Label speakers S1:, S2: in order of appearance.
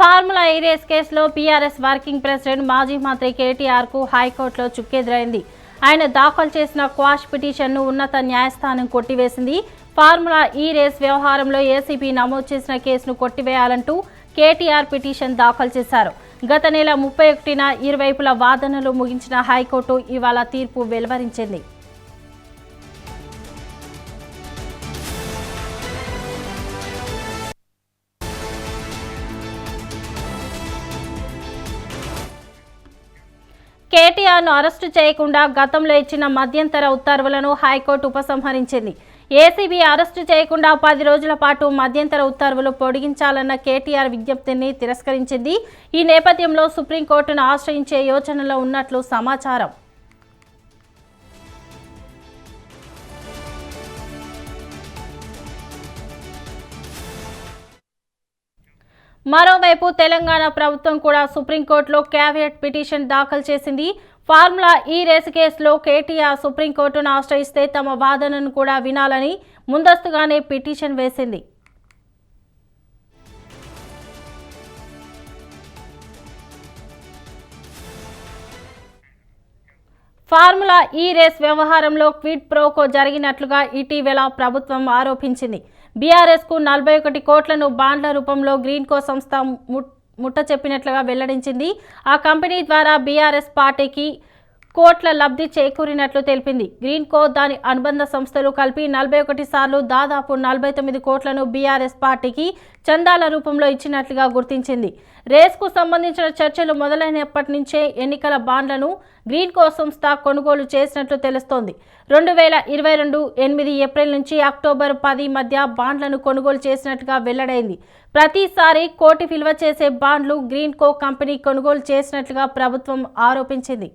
S1: Formula ఈ race కేసులో PRS working president మాజీ మంత్రి కేటీఆర్కు హైకోర్టులో చుక్కెదురైంది. ఆయన దాఖలు చేసిన క్వాష్ పిటిషన్ను ఉన్నత న్యాయస్థానం కొట్టివేసింది. ఫార్ములా ఈ రేస్ వ్యవహారంలో ఏసీబీ నమోదు చేసిన కేసును కొట్టివేయాలంటూ కేటీఆర్ పిటిషన్ దాఖలు చేశారు. గత నెల ముప్పై ఒకటిన ఇరువైపుల వాదనలు ముగించిన హైకోర్టు ఇవాళ తీర్పు వెలువరించింది. కేటీఆర్ను అరెస్టు చేయకుండా గతంలో ఇచ్చిన మధ్యంతర ఉత్తర్వులను హైకోర్టు ఉపసంహరించింది. ఏసీబీ అరెస్టు చేయకుండా పది రోజుల పాటు మధ్యంతర ఉత్తర్వులు పొడిగించాలన్న కేటీఆర్ విజ్ఞప్తిని తిరస్కరించింది. ఈ నేపథ్యంలో సుప్రీంకోర్టును ఆశ్రయించే యోచనలో ఉన్నట్లు సమాచారం. మరోవైపు తెలంగాణ ప్రభుత్వం కూడా సుప్రీంకోర్టులో క్యావియట్ పిటిషన్ దాఖలు చేసింది. ఫార్ములా ఈ రేసు కేసులో కేటీఆర్ సుప్రీంకోర్టును ఆశ్రయిస్తే తమ వాదనను కూడా వినాలని ముందస్తుగానే పిటిషన్ వేసింది. ఫార్ములా ఈ రేస్ వ్యవహారంలో క్విడ్ ప్రోకో జరిగినట్లుగా ఇటీవల ప్రభుత్వం ఆరోపించింది. బీఆర్ఎస్కు నలభై ఒకటి కోట్లను బాండ్ల రూపంలో గ్రీన్కో సంస్థ ము- ముట్ట చెప్పినట్లుగా వెల్లడించింది. ఆ కంపెనీ ద్వారా బీఆర్ఎస్ పార్టీకి కోట్ల లబ్ధి చేకూరినట్లు తెలిపింది. గ్రీన్ కో దాని అనుబంధ సంస్థలు కలిపి నలభై ఒకటి సార్లు దాదాపు నలభై తొమ్మిది కోట్లను బీఆర్ఎస్ పార్టీకి చందాల రూపంలో ఇచ్చినట్లుగా గుర్తించింది. రేస్కు సంబంధించిన చర్చలు మొదలైనప్పటి నుంచే ఎన్నికల బాండ్లను గ్రీన్ కో సంస్థ కొనుగోలు చేసినట్లు తెలుస్తోంది. రెండు వేల ఇరవై రెండు ఎనిమిది ఏప్రిల్ నుంచి అక్టోబర్ పది మధ్య బాండ్లను కొనుగోలు చేసినట్టుగా వెల్లడైంది. ప్రతిసారి కోటి విలువ చేసే బాండ్లు గ్రీన్ కో కంపెనీ కొనుగోలు చేసినట్లుగా ప్రభుత్వం ఆరోపించింది.